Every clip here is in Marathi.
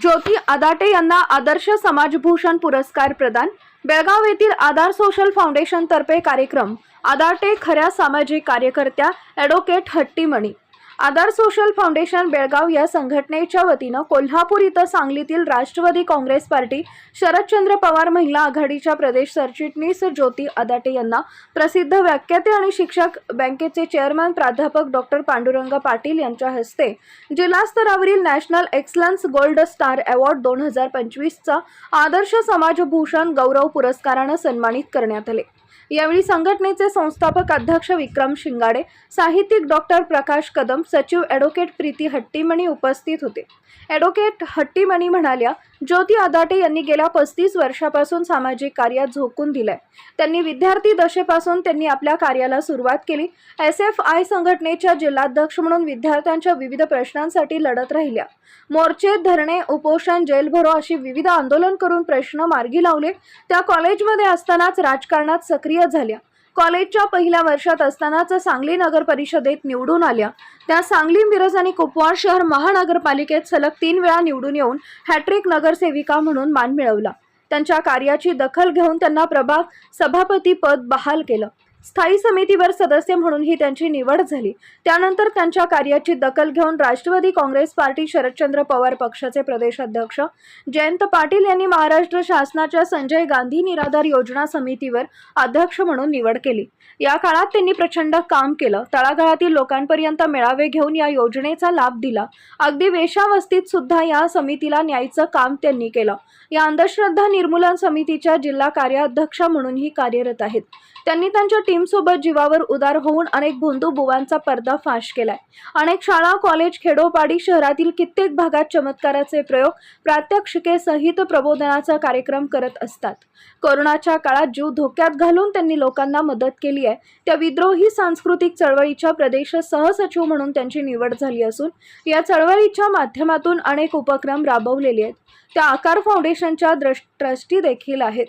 ज्योती आदाटे यांना आदर्श समाजभूषण पुरस्कार प्रदान. बेळगाव येथील आधार सोशल फाउंडेशनतर्फे कार्यक्रम. आदाटे खऱ्या सामाजिक कार्यकर्त्या advocate Hattimani. Aadhaar social foundation Belgaum या संघटनेच्या वतीनं कोल्हापूर इथं सांगलीतील राष्ट्रवादी काँग्रेस पार्टी शरदचंद्र पवार महिला आघाडीच्या प्रदेश सरचिटणीस ज्योती अदाटे यांना प्रसिद्ध व्याख्याते आणि शिक्षक बँकेचे चेअरमॅन प्राध्यापक डॉक्टर पांडुरंग पाटील यांच्या हस्ते जिल्हा स्तरावरील national excellence gold star award दोन हजार पंचवीसचा आदर्श समाजभूषण गौरव पुरस्कारानं सन्मानित करण्यात आले. यावेळी संघटनेचे संस्थापक अध्यक्ष विक्रम शिंगाडे साहित्यिक डॉक्टर प्रकाश कदम सचिव ॲडव्होकेट प्रीती हट्टीमणी उपस्थित होते. ॲडव्होकेट हट्टीमणी म्हणाल्या ज्योती आदाटे यांनी गेल्या पस्तीस वर्षापासून सामाजिक कार्यात झोकून दिलंय. त्यांनी विद्यार्थी दशेपासून त्यांनी आपल्या कार्याला सुरुवात केली. एस एफ आय संघटनेच्या जिल्हाध्यक्ष म्हणून विद्यार्थ्यांच्या विविध प्रश्नांसाठी लढत राहिल्या. मोर्चे धरणे उपोषण जेलभरो अशी विविध आंदोलन करून प्रश्न मार्गी लावले. त्या कॉलेजमध्ये असतानाच राजकारणात सक्रिय झाल्या. कॉलेजच्या पहिल्या वर्षात असतानाच सांगली नगर परिषदेत निवडून आल्या. त्या सांगली मिरज आणि कुपवाड शहर महानगरपालिकेत सलग तीन वेळा निवडून येऊन हॅट्रिक नगरसेविका म्हणून मान मिळवला. त्यांच्या कार्याची दखल घेऊन त्यांना प्रभाग सभापती पद बहाल केलं. स्थायी समितीवर सदस्य म्हणूनही त्यांची निवड झाली. त्यानंतर त्यांच्या कार्याची दखल घेऊन राष्ट्रवादी काँग्रेस पार्टी शरदचंद्र पवार पक्षाचे प्रदेशाध्यक्ष जयंत पाटील यांनी महाराष्ट्र शासनाच्या संजय गांधी निराधार योजना समितीवर अध्यक्ष म्हणून निवड केली. या काळात त्यांनी प्रचंड काम केलं. तळागाळातील लोकांपर्यंत मेळावे घेऊन या योजनेचा लाभ दिला. अगदी वेशावस्तीत सुद्धा या समितीला न्यायचं काम त्यांनी केलं. या अंधश्रद्धा निर्मूलन समितीच्या जिल्हा कार्याध्यक्ष म्हणूनही कार्यरत आहेत. त्यांनी त्यांच्या टीमसोबत जीवावर उदार होऊन अनेक भोंदू बुवांचा पर्दाफाश केलाय. अनेक शाळा कॉलेज खेडोपाडी शहरातील कित्येक भागात चमत्काराचे प्रयोग प्रात्यक्षिके सहित प्रबोधनाचा कार्यक्रम करत असतात. कोरोनाच्या काळात जीव धोक्यात घालून त्यांनी लोकांना मदत केली आहे. त्या विद्रोही सांस्कृतिक चळवळीच्या प्रदेश सहसचिव म्हणून त्यांची निवड झाली असून या चळवळीच्या माध्यमातून अनेक उपक्रम राबवलेले आहेत. त्या आकार फाउंडेशनच्या द्रश ट्रस्टी देखील आहेत.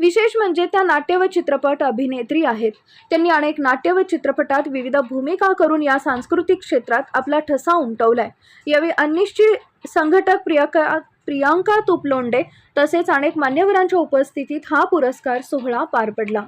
विशेष म्हणजे त्या नाट्य व चित्रपट अभिनेत्री आहेत. त्यांनी अनेक नाट्य व चित्रपटात विविध भूमिका करून या सांस्कृतिक क्षेत्रात आपला ठसा उमटवलाय. यावेळी अनिश्चित संघटक प्रियंका प्रियांका तुपलोंडे तसेच अनेक मान्यवरांच्या उपस्थितीत हा पुरस्कार सोहळा पार पडला.